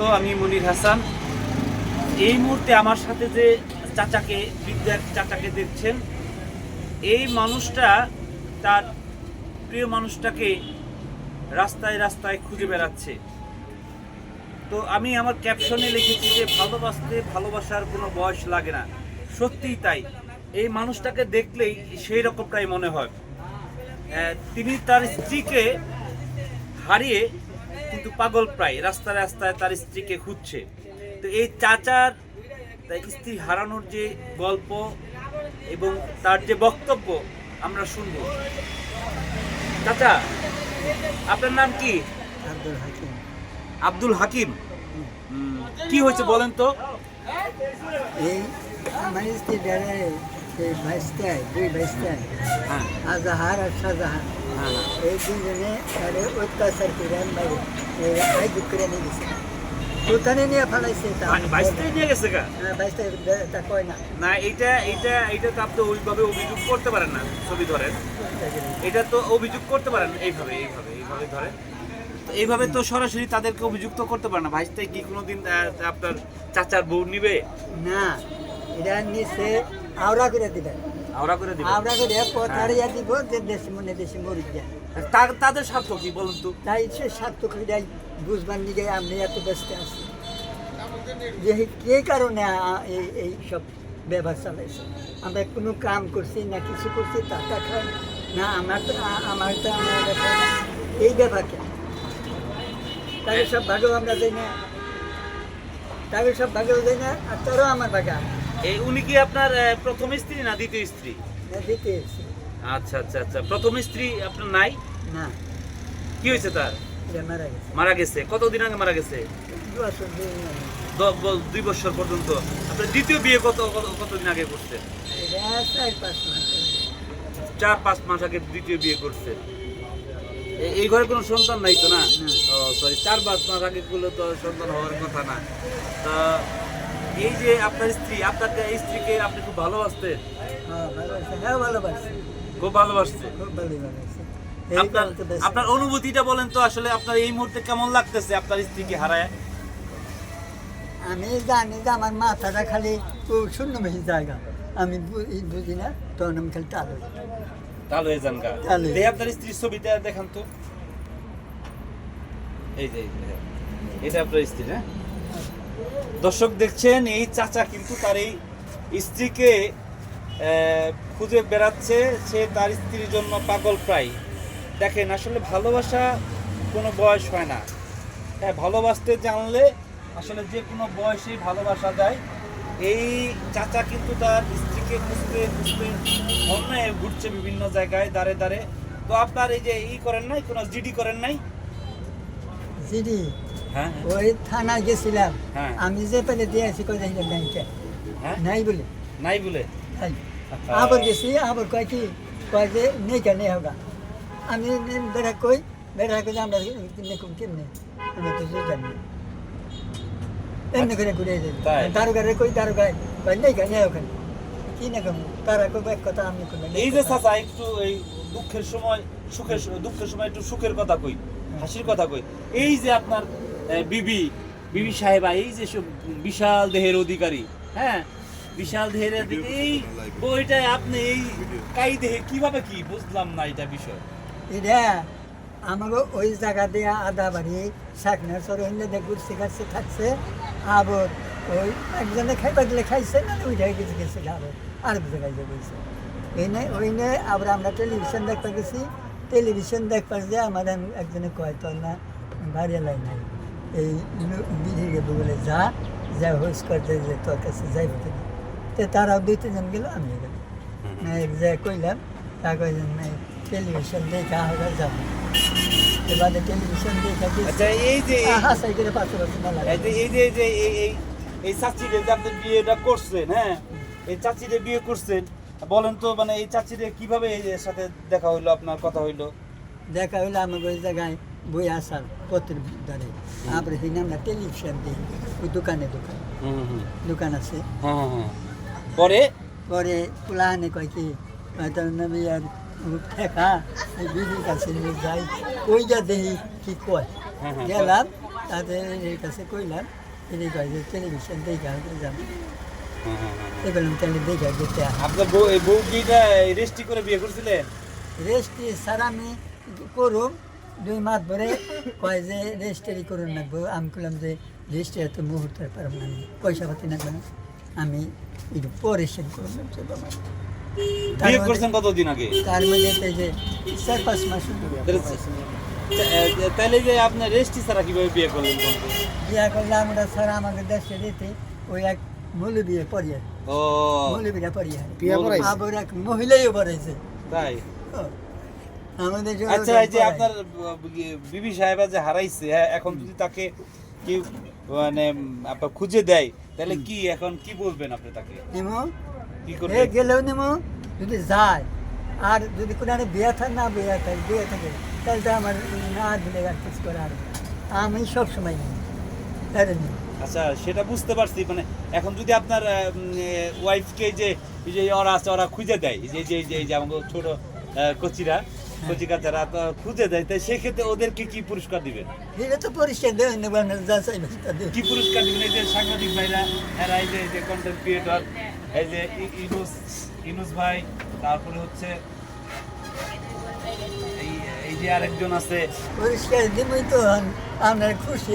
তো আমি মনির হাসান। এই মুহূর্তে আমার সাথে যে চাচাকে বিদ্যার চাচাকে দেখছেন, এই মানুষটা তার প্রিয় মানুষটাকে রাস্তায় রাস্তায় খুঁজে বেড়াচ্ছে। তো আমি আমার ক্যাপশনে লিখেছি যে, ভালোবাসতে ভালোবাসার কোনো বয়স লাগে না। সত্যিই তাই। এই মানুষটাকে দেখলেই সেই রকমটাই মনে হয়। তিনি তার স্ত্রীকে হারিয়ে কিন্তু পাগল প্রায় রাস্তায় রাস্তায় তার স্ত্রীকে খুঁজছে। তো এই চাচার তার স্ত্রী হারানোর যে গল্প এবং তার যে বক্তব্য আমরা শুনব। চাচা আপনার নাম কি? আব্দুল হাকিম। আব্দুল হাকিম? কি হয়েছে বলেন তো? এই আমার স্ত্রী সেই ভাইস্তায় দুই ভাইস্তায় হ্যাঁ। আজাহার আর শাহজাহান হ্যাঁ নিয়ে ফেলাইছে বাইশ তারিখ নিয়ে গেছে হ্যাঁ, বাইশটা তা কয় না না এটা এটা এটা তো আপনি ওইভাবে অভিযোগ করতে পারেন না ছবি ধরেন। এটা তো অভিযোগ করতে পারেন এইভাবে এইভাবে এইভাবে ধরেন। তো এইভাবে তো সরাসরি তাদেরকে অভিযুক্ত করতে পারেন না। ভাইস্তাই কি কোনোদিন আপনার চাচার বউ নিবে? না এটা নিচে আওড়া করে দিবেন আওড়া করে করে পথারিয়া দিব যে দেশে মনে দেশে মরি যায় তাদের স্বার্থ কি বলুন তো? তাই সে হইয়াই বুঝবার আমি এত ব্যস্ত আছি। যে কে কারণে এই এই সব ব্যবহার চালাইছে আমরা কোনো কাম করছি না কিছু করছি টাকা খাই না। আমার তো আমার তো আমার এই ব্যাপার কেন? তাকে সব ভাগেও আমরা যাই না। তাকে সব ভাগেও যাই না আর তোরও আমার ভাগা এই উনি কি আপনার প্রথম স্ত্রী না দ্বিতীয় স্ত্রী? আচ্ছা আচ্ছা আচ্ছা। প্রথম স্ত্রী আপনার নাই? না। কি হয়েছে তার? মারা গেছে। কতদিন আগে মারা গেছে? দুই বছর পর্যন্ত। আপনার দ্বিতীয় বিয়ে কত কত- কতদিন আগে করছেন চার পাঁচ মাস আগে। দ্বিতীয় বিয়ে করছে। এই ঘরে কোনো সন্তান নাই তো না? না। সরি চার পাঁচ মাস আগে করলে তো সন্তান হওয়ার কথা না। তা এই যে আপনার স্ত্রী আপনার এই স্ত্রীকে আপনি খুব ভালোবাসতেন? হ্যাঁ ভালোবাসে। হ্যাঁ খুব ভালোবাসতে খুব ভালোবাসে। আপনার অনুভূতিটা বলেন তো আসলে আপনার এই মুহূর্তে কেমন লাগতেছে আপনার স্ত্রীকে হারায়? আমি জানি যে আমার মাথাটা খালি শূন্য বেশি জায়গা। আমি বুঝি না তখন আমি খালি টালো তাহলে হয়ে যান গা। আপনার স্ত্রীর ছবিটা দেখান তো। এই যে এই যে, এটা আপনার স্ত্রী হ্যাঁ? দর্শক দেখছেন, এই চাচা কিন্তু তার এই স্ত্রীকে খুঁজে বেড়াচ্ছে। সে তার স্ত্রীর জন্য পাগল প্রায়। দেখেন, আসলে ভালোবাসা কোনো বয়স হয় না। হ্যাঁ ভালোবাসতে জানলে আসলে যে কোনো বয়সেই ভালোবাসা যায়। এই চাচা কিন্তু তার স্ত্রীকে খুঁজতে খুঁজতে অন্যে ঘুরছে বিভিন্ন জায়গায় দাঁড়ে দাঁড়ে তো আপনার এই যে ই করেন নাই, কোনো জিডি করেন নাই? জিডি? ওই থানায় গেছিলাম। হ্যাঁ। আমি যে পেলে কই ব্যাংকে হ্যাঁ। নাই বলে। নাই বলে? আবার গেছি আবার কয় কি কয় যে নেই কেন হোগা। আমি বেড়া কই বেড়া কই আমরা নেকুম কেমনে? আমি তো জানি এমনি করে ঘুরে যাই? দারোগারে কই দারোগায় কই নেই কেন ওখানে কি না কেমন তারা এক কথা আমি কই এই যে চাচা একটু এই দুঃখের সময় সুখের দুঃখের সময় একটু সুখের কথা কই হাসির কথা কই। এই যে আপনার বিবি বিবি সাহেবা এই যে সব বিশাল দেহের অধিকারী হ্যাঁ? বিশাল দেহের এই বইটায় আপনি এই কাই দেহে কীভাবে কি বুঝলাম না এটা বিষয়? এটা আমারও ওই জায়গা দিয়ে আধা বাড়ি শাকনা সরহলে ঘুরছে খাচ্ছে থাকছে আবার। ওই একজনে খাইবা দিলে খাইছে না ওই জায়গায় গেছে গেছে আবার। আরেক জায়গায় যে বলছে এই নে ওই নে আবার আমরা টেলিভিশন দেখতে গেছি। টেলিভিশন দেখবার যে আমার একজনে কয় তোর না বাড়ি লাই নাই। এই বিধিকে বলে যা যা হোস করতে যে তোর কাছে যাইব কিনা তো তারাও দুই তিনজন গেল আমি গেলাম। না এক জায়গায় কইলাম তা কইলেন নাই টেলিভিশন দেখা হবে যাব এবারে টেলিভিশন দেখা আচ্ছা এই যে এই- হাসাই করে পাঁচশো বছর না লাগে। এই যে এই যে যে এই এই চাচিরে যে আপনি বিয়েটা করছেন হ্যাঁ? এই চাচিরে বিয়ে করছেন বলেন তো মানে এই চাচিরে কীভাবে এর সাথে দেখা হইল আপনার কথা হইল? দেখা হইলে আমাকে ওই জায়গায় বই আসার পত্রের ধরে তারপরে হিনে আমরা টেলিভিশন দিই ওই দোকানে দোকান দোকান আছে পরে পরে পুলাহানে কয় কি হয়তো নবী আর ঠেকা বিধির কাছে যাই ওই যা দেখি কি কয়। গেলাম তাতে এর কাছে কইলাম তিনি কয় যে টেলিভিশন দেখে যাব বললাম তাহলে দেখে যেতে আপনার বউ বউ কিটা রেস্টি করে বিয়ে করছিলেন রেস্ট স্যার আমি করুম দুই মাস ধরে কয় যে রেজিস্টারি করুন লাগবো। আমি করলাম যে রেজিস্টারি তো মুহূর্তে পারব না আমি পয়সা পাতি লাগবে না। আমি একটু পরে সেন করুন বিয়ে মধ্যে- করছেন কতদিন আগে? তার মধ্যে তো এই যে চার পাঁচ মাস তাহলে- তাহলে যে আপনার রেস্টি ছাড়া কীভাবে বিয়ে করলেন বলতো? করলে আমরা স্যার আমাদের দেশে দিতে ওই এক মৌলবীয়ে পড়িয়ে ও। মৌলবীরা পড়িয়ে। বিয়া পড়াইছে? আবার এক মহিলাই তাই? আচ্ছা এই যে আপনার বিবি সাহেবা যে হারাইছে হ্যাঁ, এখন যদি তাকে কি মানে আপনার খুঁজে দেয় তাহলে কি এখন কি বলবেন আপনি তাকে? নিমো? কি এ করবেন? গেলেও নিমো যদি যায় আর যদি কোনো বিয়ে থাকে না বিয়ে থাকে বিয়ে থাকে তাহলে তো আমার না দিলে আর কিছু করে আর আমি সব সময় নিই তাহলে নিই আচ্ছা সেটা বুঝতে পারছি মানে এখন যদি আপনার ওয়াইফকে যে যে ওরা আছে ওরা খুঁজে দেয় যে যে- যে যে আমাকে ছোট কচিরা কচি কাচারা খুঁজে দেয় তাই সেক্ষেত্রে ওদেরকে কি পুরস্কার দিবেন? এটা তো পরিষ্কার দেবেন কি পুরস্কার দিবেন? এই যে সাংবাদিক ভাইরা এরা এই যে এই যে কন্টেন্ট ক্রিয়েটর এই যে ইনুস ইনুস ভাই তারপরে হচ্ছে এই এই যে আরেকজন আছে। পরিষ্কার দিবই তো আপনার খুশি